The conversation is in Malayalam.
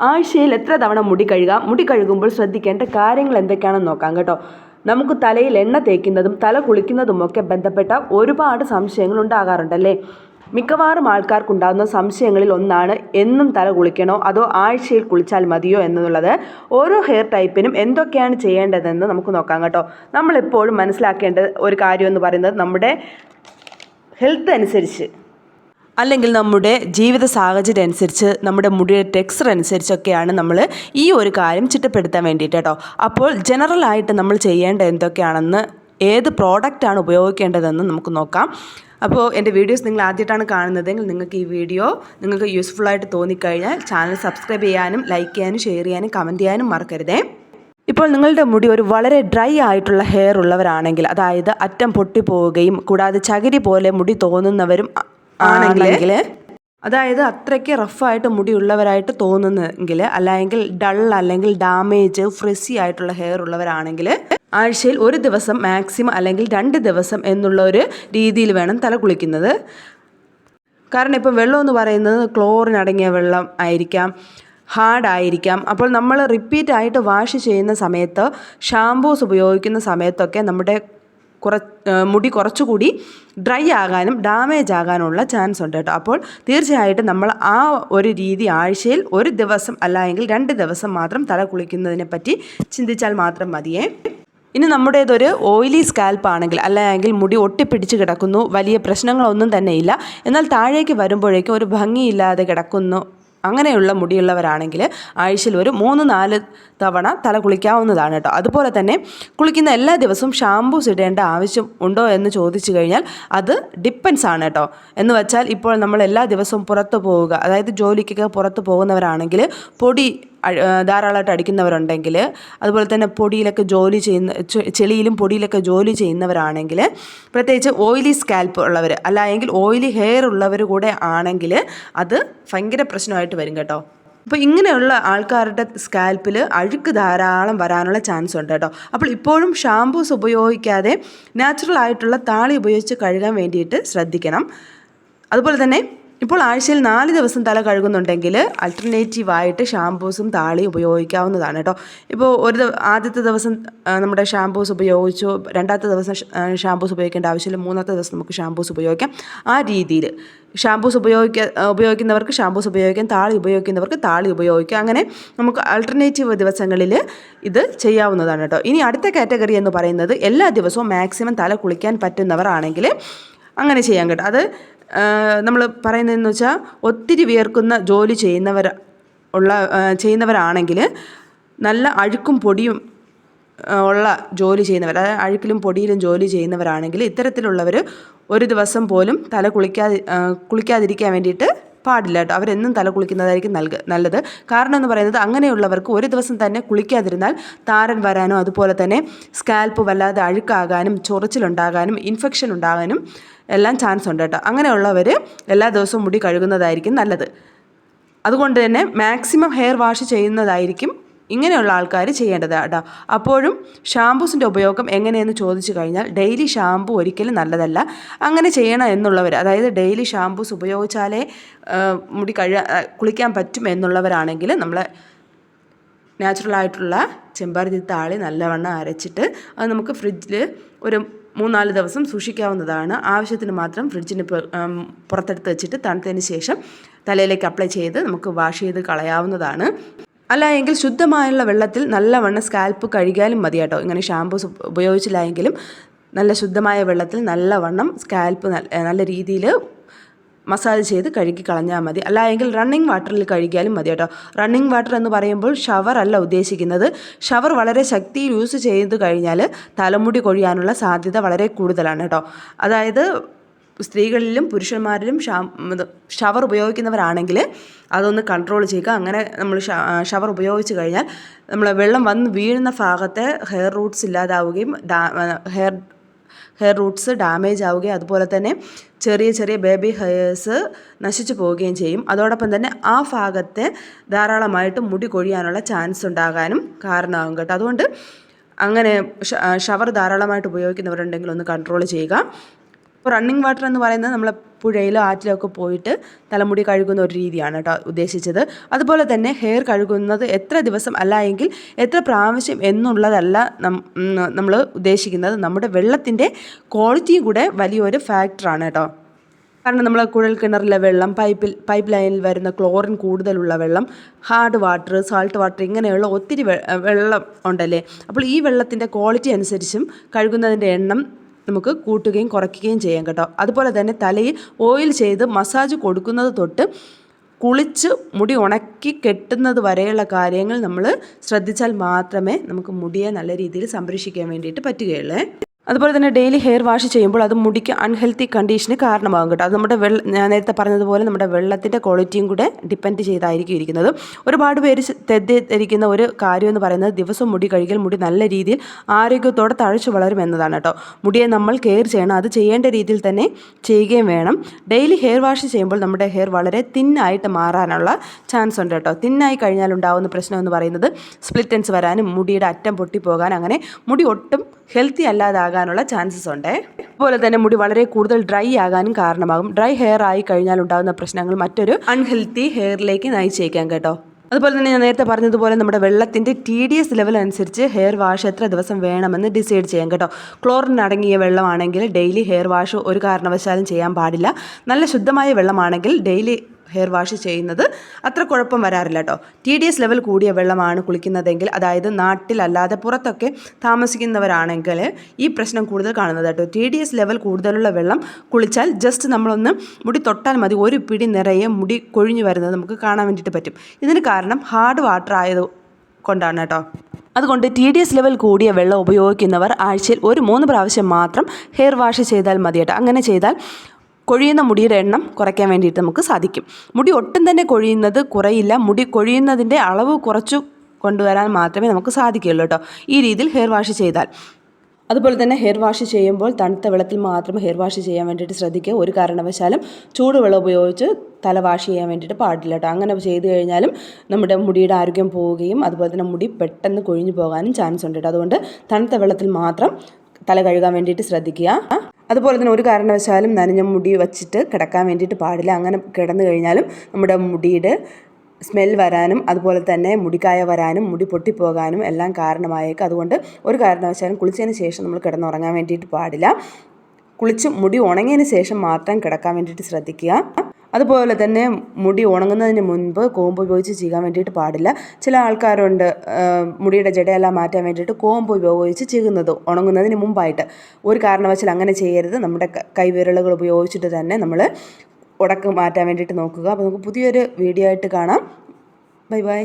ആഴ്ചയിൽ എത്ര തവണ മുടി കഴുകാം? മുടി കഴുകുമ്പോൾ ശ്രദ്ധിക്കേണ്ട കാര്യങ്ങൾ എന്തൊക്കെയാണെന്ന് നോക്കാം കേട്ടോ. നമുക്ക് തലയിൽ എണ്ണ തേക്കുന്നതും തല കുളിക്കുന്നതുമൊക്കെ ബന്ധപ്പെട്ട ഒരുപാട് സംശയങ്ങൾ ഉണ്ടാകാറുണ്ടല്ലേ? മിക്കവാറും ആൾക്കാർക്കുണ്ടാകുന്ന സംശയങ്ങളിൽ ഒന്നാണ് എന്നും തല കുളിക്കണോ അതോ ആഴ്ചയിൽ കുളിച്ചാൽ മതിയോ എന്നുള്ളത്. ഓരോ ഹെയർ ടൈപ്പിനും എന്തൊക്കെയാണ് ചെയ്യേണ്ടതെന്ന് നമുക്ക് നോക്കാം കേട്ടോ. നമ്മളെപ്പോഴും മനസ്സിലാക്കേണ്ട ഒരു കാര്യം എന്ന് പറയുന്നത് നമ്മുടെ ഹെൽത്ത് അനുസരിച്ച് അല്ലെങ്കിൽ നമ്മുടെ ജീവിത സാഹചര്യം അനുസരിച്ച് നമ്മുടെ മുടിയുടെ ടെക്സ്ചർ അനുസരിച്ചൊക്കെയാണ് നമ്മൾ ഈ ഒരു കാര്യം ചിട്ടപ്പെടുത്താൻ വേണ്ടിയിട്ട് കേട്ടോ അപ്പോൾ ജനറൽ ആയിട്ട് നമ്മൾ ചെയ്യേണ്ട എന്തൊക്കെയാണെന്ന് ഏത് പ്രോഡക്റ്റാണ് ഉപയോഗിക്കേണ്ടതെന്ന് നമുക്ക് നോക്കാം. അപ്പോൾ എന്റെ വീഡിയോസ് നിങ്ങൾ ആദ്യമായിട്ടാണ് കാണുന്നതെങ്കിൽ നിങ്ങൾക്ക് ഈ വീഡിയോ നിങ്ങൾക്ക് യൂസ്ഫുൾ ആയിട്ട് തോന്നിക്കഴിഞ്ഞാൽ ചാനൽ സബ്സ്ക്രൈബ് ചെയ്യാനും ലൈക്ക് ചെയ്യാനും ഷെയർ ചെയ്യാനും കമന്റ് ചെയ്യാനും മറക്കരുതേ. ഇപ്പോൾ നിങ്ങളുടെ മുടി ഒരു വളരെ ഡ്രൈ ആയിട്ടുള്ള ഹെയർ ഉള്ളവരാണെങ്കിൽ അതായത് അറ്റം പൊട്ടിപ്പോവുകയും കൂടാതെ ചകിരി പോലെ മുടി തോന്നുന്നവരും ആണെങ്കിൽ അതായത് അത്രയ്ക്ക് റഫായിട്ട് മുടി ഉള്ളവരായിട്ട് തോന്നുന്നെങ്കിൽ അല്ലെങ്കിൽ ഡൾ അല്ലെങ്കിൽ ഡാമേജ് ഫ്രിസി ആയിട്ടുള്ള ഹെയർ ഉള്ളവരാണെങ്കിൽ ആഴ്ചയിൽ ഒരു ദിവസം മാക്സിമം അല്ലെങ്കിൽ രണ്ട് ദിവസം എന്നുള്ള ഒരു രീതിയിൽ വേണം തല കുളിക്കുന്നത്. കാരണം ഇപ്പം വെള്ളം എന്ന് പറയുന്നത് ക്ലോറിൻ അടങ്ങിയ വെള്ളം ആയിരിക്കാം ഹാർഡ് ആയിരിക്കാം. അപ്പോൾ നമ്മൾ റിപ്പീറ്റ് ആയിട്ട് വാഷ് ചെയ്യുന്ന സമയത്ത് ഷാംപൂസ് ഉപയോഗിക്കുന്ന സമയത്തൊക്കെ നമ്മുടെ കുറ മുടി കുറച്ചുകൂടി ഡ്രൈ ആകാനും ഡാമേജ് ആകാനുള്ള ചാൻസ് ഉണ്ട് കേട്ടോ. അപ്പോൾ തീർച്ചയായിട്ടും നമ്മൾ ആ ഒരു രീതി ആഴ്ചയിൽ ഒരു ദിവസം അല്ലെങ്കിൽ രണ്ട് ദിവസം മാത്രം തല കുളിക്കുന്നതിനെ പറ്റി ചിന്തിച്ചാൽ മാത്രം മതിയേ. ഇനി നമ്മുടേതൊരു ഓയിലി സ്കാൽപ്പ് ആണെങ്കിൽ അല്ലെങ്കിൽ മുടി ഒട്ടിപ്പിടിച്ച് കിടക്കുന്നു വലിയ പ്രശ്നങ്ങളൊന്നും തന്നെ ഇല്ല. എന്നാൽ താഴേക്ക് വരുമ്പോഴേക്കും ഒരു ഭംഗിയില്ലാതെ കിടക്കുന്നു അങ്ങനെയുള്ള മുടിയുള്ളവരാണെങ്കിൽ ആഴ്ചയിൽ ഒരു മൂന്ന് നാല് തവണ തല കുളിക്കാവുന്നതാണ് കേട്ടോ. അതുപോലെ തന്നെ കുളിക്കുന്ന എല്ലാ ദിവസവും ഷാംപൂസ് ഇടേണ്ട ആവശ്യം ഉണ്ടോ എന്ന് ചോദിച്ചു കഴിഞ്ഞാൽ അത് ഡിപ്പെൻസ് ആണ് കേട്ടോ. എന്ന് വെച്ചാൽ ഇപ്പോൾ നമ്മൾ എല്ലാ ദിവസവും പുറത്ത് പോവുക അതായത് ജോലിക്കൊക്കെ പുറത്ത് പോകുന്നവരാണെങ്കിൽ പൊടി ധാരാളമായിട്ട് അടിക്കുന്നവരുണ്ടെങ്കിൽ അതുപോലെ തന്നെ പൊടിയിലൊക്കെ ജോലി ചെയ്യുന്ന ചെളിയിലും പൊടിയിലൊക്കെ ജോലി ചെയ്യുന്നവരാണെങ്കിൽ പ്രത്യേകിച്ച് ഓയിലി സ്കാൽപ്പ് ഉള്ളവർ അല്ലായെങ്കിൽ ഓയിലി ഹെയർ ഉള്ളവർ കൂടെ ആണെങ്കിൽ അത് ഭയങ്കര പ്രശ്നമായിട്ട് വരും കേട്ടോ. അപ്പോൾ ഇങ്ങനെയുള്ള ആൾക്കാരുടെ സ്കാൽപ്പിൽ അഴുക്ക് ധാരാളം വരാനുള്ള ചാൻസ് ഉണ്ട് കേട്ടോ. അപ്പോൾ ഇപ്പോഴും ഷാമ്പൂസ് ഉപയോഗിക്കാതെ നാച്ചുറൽ ആയിട്ടുള്ള താളി ഉപയോഗിച്ച് കഴുകാൻ വേണ്ടിയിട്ട് ശ്രദ്ധിക്കണം. അതുപോലെ തന്നെ ഇപ്പോൾ ആഴ്ചയിൽ നാല് ദിവസം തല കഴുകുന്നുണ്ടെങ്കിൽ അൾട്ടർനേറ്റീവായിട്ട് ഷാംപൂസും താളിയും ഉപയോഗിക്കാവുന്നതാണ് കേട്ടോ. ഇപ്പോൾ ഒരു ആദ്യത്തെ ദിവസം നമ്മുടെ ഷാംപൂസ് ഉപയോഗിച്ചു രണ്ടാമത്തെ ദിവസം ഷാംപൂസ് ഉപയോഗിക്കേണ്ട ആവശ്യമില്ല മൂന്നാമത്തെ ദിവസം നമുക്ക് ഷാംപൂസ് ഉപയോഗിക്കാം. ആ രീതിയിൽ ഷാംപൂസ് ഉപയോഗിക്ക ഉപയോഗിക്കുന്നവർക്ക് ഷാംപൂസ് ഉപയോഗിക്കാം താളി ഉപയോഗിക്കുന്നവർക്ക് താളി ഉപയോഗിക്കാം. അങ്ങനെ നമുക്ക് അൾട്ടർനേറ്റീവ് ദിവസങ്ങളിൽ ഇത് ചെയ്യാവുന്നതാണ് കേട്ടോ. ഇനി അടുത്ത കാറ്റഗറി എന്ന് പറയുന്നത് എല്ലാ ദിവസവും മാക്സിമം തല കുളിക്കാൻ പറ്റുന്നവർ ആണെങ്കിൽ അങ്ങനെ ചെയ്യാൻ കേട്ടോ. അത് നമ്മൾ പറയുന്നതെന്ന് വെച്ചാൽ ഒത്തിരി വിയർക്കുന്ന ജോലി ചെയ്യുന്നവർ ഉള്ള ചെയ്യുന്നവരാണെങ്കിൽ നല്ല അഴുക്കും പൊടിയും ഉള്ള ജോലി ചെയ്യുന്നവർ അതായത് അഴുക്കിലും പൊടിയിലും ജോലി ചെയ്യുന്നവരാണെങ്കിൽ ഇത്തരത്തിലുള്ളവർ ഒരു ദിവസം പോലും തല കുളിക്കാതി കുളിക്കാതിരിക്കാൻ വേണ്ടിയിട്ട് പാടില്ല കേട്ടോ. അവരെന്നും തല കുളിക്കുന്നതായിരിക്കും നൽക നല്ലത്. കാരണം എന്ന് പറയുന്നത് അങ്ങനെയുള്ളവർക്ക് ഒരു ദിവസം തന്നെ കുളിക്കാതിരുന്നാൽ താരൻ വരാനോ അതുപോലെ തന്നെ സ്കാൽപ്പ് വല്ലാതെ അഴുക്കാകാനും ചൊറിച്ചിലുണ്ടാകാനും ഇൻഫെക്ഷൻ ഉണ്ടാകാനും എല്ലാം ചാൻസ് ഉണ്ട് കേട്ടോ. അങ്ങനെയുള്ളവർ എല്ലാ ദിവസവും മുടി കഴുകുന്നതായിരിക്കും നല്ലത്. അതുകൊണ്ട് തന്നെ മാക്സിമം ഹെയർ വാഷ് ചെയ്യുന്നതായിരിക്കും ഇങ്ങനെയുള്ള ആൾക്കാർ ചെയ്യേണ്ടത് കേട്ടോ അപ്പോഴും ഷാമ്പൂസിന്റെ ഉപയോഗം എങ്ങനെയെന്ന് ചോദിച്ചു കഴിഞ്ഞാൽ ഡെയിലി ഷാമ്പു ഒരിക്കലും നല്ലതല്ല. അങ്ങനെ ചെയ്യണം എന്നുള്ളവർ അതായത് ഡെയിലി ഷാമ്പൂസ് ഉപയോഗിച്ചാലേ മുടി കഴുകാൻ കുളിക്കാൻ പറ്റും എന്നുള്ളവരാണെങ്കിൽ നമ്മൾ നാച്ചുറലായിട്ടുള്ള ചെമ്പരത്തി താളി നല്ലവണ്ണം അരച്ചിട്ട് അത് നമുക്ക് ഫ്രിഡ്ജിൽ ഒരു മൂന്നാൽ ദിവസം സൂക്ഷിക്കാവുന്നതാണ്. ആവശ്യത്തിന് മാത്രം ഫ്രിഡ്ജിന് പുറത്തെടുത്ത് വെച്ചിട്ട് തണുത്തതിന് ശേഷം തലയിലേക്ക് അപ്ലൈ ചെയ്ത് നമുക്ക് വാഷ് ചെയ്ത് കളയാവുന്നതാണ്. അല്ല എങ്കിൽ ശുദ്ധമായുള്ള വെള്ളത്തിൽ നല്ലവണ്ണം സ്കാൽപ്പ് കഴുകിയാലും മതി കേട്ടോ. ഇങ്ങനെ ഷാമ്പൂസ് ഉപയോഗിച്ചില്ല എങ്കിലും നല്ല ശുദ്ധമായ വെള്ളത്തിൽ നല്ലവണ്ണം സ്കാൽപ്പ് നല്ല രീതിയിൽ മസാജ് ചെയ്ത് കഴുകി കളഞ്ഞാൽ മതി. അല്ല എങ്കിൽ റണ്ണിങ് വാട്ടറിൽ കഴുകിയാലും മതി കേട്ടോ. റണ്ണിങ് വാട്ടർ എന്ന് പറയുമ്പോൾ ഷവർ അല്ല ഉദ്ദേശിക്കുന്നത്. ഷവർ വളരെ ശക്തിയിൽ യൂസ് ചെയ്ത് കഴിഞ്ഞാൽ തലമുടി കൊഴിയാനുള്ള സാധ്യത വളരെ കൂടുതലാണ് കേട്ടോ. അതായത് സ്ത്രീകളിലും പുരുഷന്മാരിലും ഷവർ ഉപയോഗിക്കുന്നവരാണെങ്കിൽ അതൊന്ന് കൺട്രോൾ ചെയ്യുക. അങ്ങനെ നമ്മൾ ഷവർ ഉപയോഗിച്ച് കഴിഞ്ഞാൽ നമ്മൾ വെള്ളം വന്ന് വീഴുന്ന ഭാഗത്തെ ഹെയർ റൂട്ട്സ് ഇല്ലാതാവുകയും ഹെയർ ഹെയർ റൂട്ട്സ് ഡാമേജ് ആവുകയും അതുപോലെ തന്നെ ചെറിയ ചെറിയ ബേബി ഹെയർസ് നശിച്ചു പോവുകയും ചെയ്യും. അതോടൊപ്പം തന്നെ ആ ഭാഗത്തെ ധാരാളമായിട്ട് മുടി കൊഴിയാനുള്ള ചാൻസ് ഉണ്ടാകാനും കാരണമാകും കേട്ടോ. അതുകൊണ്ട് അങ്ങനെ ഷവർ ധാരാളമായിട്ട് ഉപയോഗിക്കുന്നവരുണ്ടെങ്കിൽ ഒന്ന് കൺട്രോൾ ചെയ്യുക. റണ്ണിങ് വാട്ടർ എന്ന് പറയുന്നത് നമ്മൾ പുഴയിലോ ആറ്റിലോ ഒക്കെ പോയിട്ട് തലമുടി കഴുകുന്ന ഒരു രീതിയാണ് കേട്ടോ ഉദ്ദേശിച്ചത്. അതുപോലെ തന്നെ ഹെയർ കഴുകുന്നത് എത്ര ദിവസം അല്ല എങ്കിൽ എത്ര പ്രാവശ്യം എന്നുള്ളതല്ല നമ്മൾ ഉദ്ദേശിക്കുന്നത്. നമ്മുടെ വെള്ളത്തിന്റെ ക്വാളിറ്റിയും കൂടെ വലിയൊരു ഫാക്ടറാണ് കേട്ടോ കാരണം നമ്മൾ കുഴൽ കിണറിലെ വെള്ളം പൈപ്പിൽ പൈപ്പ് ലൈനിൽ വരുന്ന ക്ലോറിൻ കൂടുതലുള്ള വെള്ളം ഹാർഡ് വാട്ടർ സാൾട്ട് വാട്ടർ ഇങ്ങനെയുള്ള ഒത്തിരി വെള്ളം ഉണ്ടല്ലേ? അപ്പോൾ ഈ വെള്ളത്തിന്റെ ക്വാളിറ്റി അനുസരിച്ചും കഴുകുന്നതിന്റെ എണ്ണം നമുക്ക് കൂട്ടുകയും കുറയ്ക്കുകയും ചെയ്യാം കേട്ടോ. അതുപോലെ തന്നെ തലയിൽ ഓയിൽ ചെയ്ത് മസാജ് കൊടുക്കുന്നത് തൊട്ട് കുളിച്ച് മുടി ഉണക്കി കെട്ടുന്നത് വരെയുള്ള കാര്യങ്ങൾ നമ്മൾ ശ്രദ്ധിച്ചാൽ മാത്രമേ നമുക്ക് മുടിയെ നല്ല രീതിയിൽ സംരക്ഷിക്കാൻ വേണ്ടിയിട്ട് പറ്റുകയുള്ളൂ. അതുപോലെ തന്നെ ഡെയിലി ഹെയർ വാഷ് ചെയ്യുമ്പോൾ അത് മുടിക്ക് അൺഹെൽത്തി കണ്ടീഷന് കാരണമാകും കേട്ടോ. അത് നമ്മുടെ വെള്ള ഞാൻ നേരത്തെ പറഞ്ഞതുപോലെ നമ്മുടെ വെള്ളത്തിന്റെ ക്വാളിറ്റിയും കൂടെ ഡിപ്പെൻഡ് ചെയ്തായിരിക്കും ഇരിക്കുന്നത്. ഒരുപാട് പേര് തെറ്റിദ്ധരിക്കുന്ന ഒരു കാര്യം എന്ന് പറയുന്നത് ദിവസം മുടി കഴുകിയാൽ മുടി നല്ല രീതിയിൽ ആരോഗ്യത്തോടെ തഴച്ചു വളരും എന്നതാണ് കേട്ടോ. മുടിയെ നമ്മൾ കെയർ ചെയ്യണം അത് ചെയ്യേണ്ട രീതിയിൽ തന്നെ ചെയ്യുകയും വേണം. ഡെയിലി ഹെയർ വാഷ് ചെയ്യുമ്പോൾ നമ്മുടെ ഹെയർ വളരെ തിന്നായിട്ട് മാറാനുള്ള ചാൻസ് ഉണ്ട് കേട്ടോ. തിന്നായി കഴിഞ്ഞാൽ ഉണ്ടാകുന്ന പ്രശ്നം എന്ന് പറയുന്നത് സ്പ്ലിറ്റൻസ് വരാനും മുടിയുടെ അറ്റം പൊട്ടിപ്പോകാൻ അങ്ങനെ മുടി ഒട്ടും ഹെൽത്തി അല്ലാതാകാനുള്ള ചാൻസസ് ഉണ്ട്. അതുപോലെ തന്നെ മുടി വളരെ കൂടുതൽ ഡ്രൈ ആകാനും കാരണമാകും. ഡ്രൈ ഹെയർ ആയി കഴിഞ്ഞാൽ ഉണ്ടാകുന്ന പ്രശ്നങ്ങൾ മറ്റൊരു അൺഹെൽത്തി ഹെയറിലേക്ക് നയിച്ചേക്കാം കേട്ടോ. അതുപോലെ തന്നെ ഞാൻ നേരത്തെ പറഞ്ഞതുപോലെ നമ്മുടെ വെള്ളത്തിന്റെ ടി ഡി എസ് ലെവൽ അനുസരിച്ച് ഹെയർ വാഷ് എത്ര ദിവസം വേണമെന്ന് ഡിസൈഡ് ചെയ്യാം കേട്ടോ. ക്ലോറിൻ അടങ്ങിയ വെള്ളമാണെങ്കിൽ ഡെയിലി ഹെയർ വാഷ് ഒരു കാരണവശാലും ചെയ്യാൻ പാടില്ല. നല്ല ശുദ്ധമായ വെള്ളമാണെങ്കിൽ ഡെയിലി ഹെയർ വാഷ് ചെയ്യുന്നത് അത്ര കുഴപ്പം വരാറില്ല കേട്ടോ ടി ഡി എസ് ലെവൽ കൂടിയ വെള്ളമാണ് കുളിക്കുന്നതെങ്കിൽ അതായത് നാട്ടിലല്ലാതെ പുറത്തൊക്കെ താമസിക്കുന്നവരാണെങ്കിൽ ഈ പ്രശ്നം കൂടുതൽ കാണുന്നത് കേട്ടോ ടി ഡി എസ് ലെവൽ കൂടുതലുള്ള വെള്ളം കുളിച്ചാൽ ജസ്റ്റ് നമ്മളൊന്ന് മുടി തൊട്ടാൽ മതി. ഒരു പിടി നിറയെ മുടി കൊഴിഞ്ഞു വരുന്നത് നമുക്ക് കാണാൻ വേണ്ടിയിട്ട് പറ്റും. ഇതിന് കാരണം ഹാർഡ് വാട്ടർ ആയത് കൊണ്ടാണ് കേട്ടോ അതുകൊണ്ട് ടി ഡി എസ് ലെവൽ കൂടിയ വെള്ളം ഉപയോഗിക്കുന്നവർ ആഴ്ചയിൽ ഒരു മൂന്ന് പ്രാവശ്യം മാത്രം ഹെയർ വാഷ് ചെയ്താൽ മതി കേട്ടോ അങ്ങനെ ചെയ്താൽ കൊഴിയുന്ന മുടിയുടെ എണ്ണം കുറയ്ക്കാൻ വേണ്ടിയിട്ട് നമുക്ക് സാധിക്കും. മുടി ഒട്ടും തന്നെ കൊഴിയുന്നത് കുറയില്ല. മുടി കൊഴിയുന്നതിന്റെ അളവ് കുറച്ചു കൊണ്ടുവരാൻ മാത്രമേ നമുക്ക് സാധിക്കുകയുള്ളൂ കേട്ടോ. ഈ രീതിയിൽ ഹെയർ വാഷ് ചെയ്താൽ. അതുപോലെ തന്നെ ഹെയർ വാഷ് ചെയ്യുമ്പോൾ തണുത്ത വെള്ളത്തിൽ മാത്രം ഹെയർ വാഷ് ചെയ്യാൻ വേണ്ടിയിട്ട് ശ്രദ്ധിക്കുക. ഒരു കാരണവശാലും ചൂടുവെള്ളം ഉപയോഗിച്ച് തല വാഷ് ചെയ്യാൻ വേണ്ടിയിട്ട് പാടില്ല കേട്ടോ. അങ്ങനെ ചെയ്ത് കഴിഞ്ഞാലും നമ്മുടെ മുടിയുടെ ആരോഗ്യം പോവുകയും അതുപോലെ തന്നെ മുടി പെട്ടെന്ന് കൊഴിഞ്ഞു പോകാനും ചാൻസ് ഉണ്ട് കേട്ടോ. അതുകൊണ്ട് തണുത്ത വെള്ളത്തിൽ മാത്രം തല കഴുകാൻ വേണ്ടിയിട്ട് ശ്രദ്ധിക്കുക. അതുപോലെ തന്നെ ഒരു കാരണവശാലും നനഞ്ഞ മുടി വച്ചിട്ട് കിടക്കാൻ വേണ്ടിയിട്ട് പാടില്ല. അങ്ങനെ കിടന്നു കഴിഞ്ഞാലും നമ്മുടെ മുടിയുടെ സ്മെൽ വരാനും അതുപോലെ തന്നെ മുടിക്കായ വരാനും മുടി പൊട്ടിപ്പോകാനും എല്ലാം കാരണമായേക്കും. അതുകൊണ്ട് ഒരു കാരണവശാലും കുളിച്ചതിന് ശേഷം നമ്മൾ കിടന്നുറങ്ങാൻ വേണ്ടിയിട്ട് പാടില്ല. കുളിച്ച് മുടി ഉണങ്ങിയതിന് ശേഷം മാത്രം കിടക്കാൻ വേണ്ടിയിട്ട് ശ്രദ്ധിക്കുക. അതുപോലെ തന്നെ മുടി ഉണങ്ങുന്നതിന് മുൻപ് കോമ്പ് ഉപയോഗിച്ച് ചെയ്യാൻ വേണ്ടിയിട്ട് പാടില്ല. ചില ആൾക്കാരുണ്ട് മുടിയുടെ ജടയെല്ലാം മാറ്റാൻ വേണ്ടിയിട്ട് കോമ്പ് ഉപയോഗിച്ച് ചെയ്യുന്നത് ഉണങ്ങുന്നതിന് മുമ്പായിട്ട്. ഒരു കാരണവശാൽ അങ്ങനെ ചെയ്യരുത്. നമ്മുടെ കൈവിരലുകൾ ഉപയോഗിച്ചിട്ട് തന്നെ നമ്മൾ ഉടക്ക് മാറ്റാൻ വേണ്ടിയിട്ട് നോക്കുക. അപ്പോൾ നമുക്ക് പുതിയൊരു വീഡിയോ ആയിട്ട് കാണാം. Bye bye.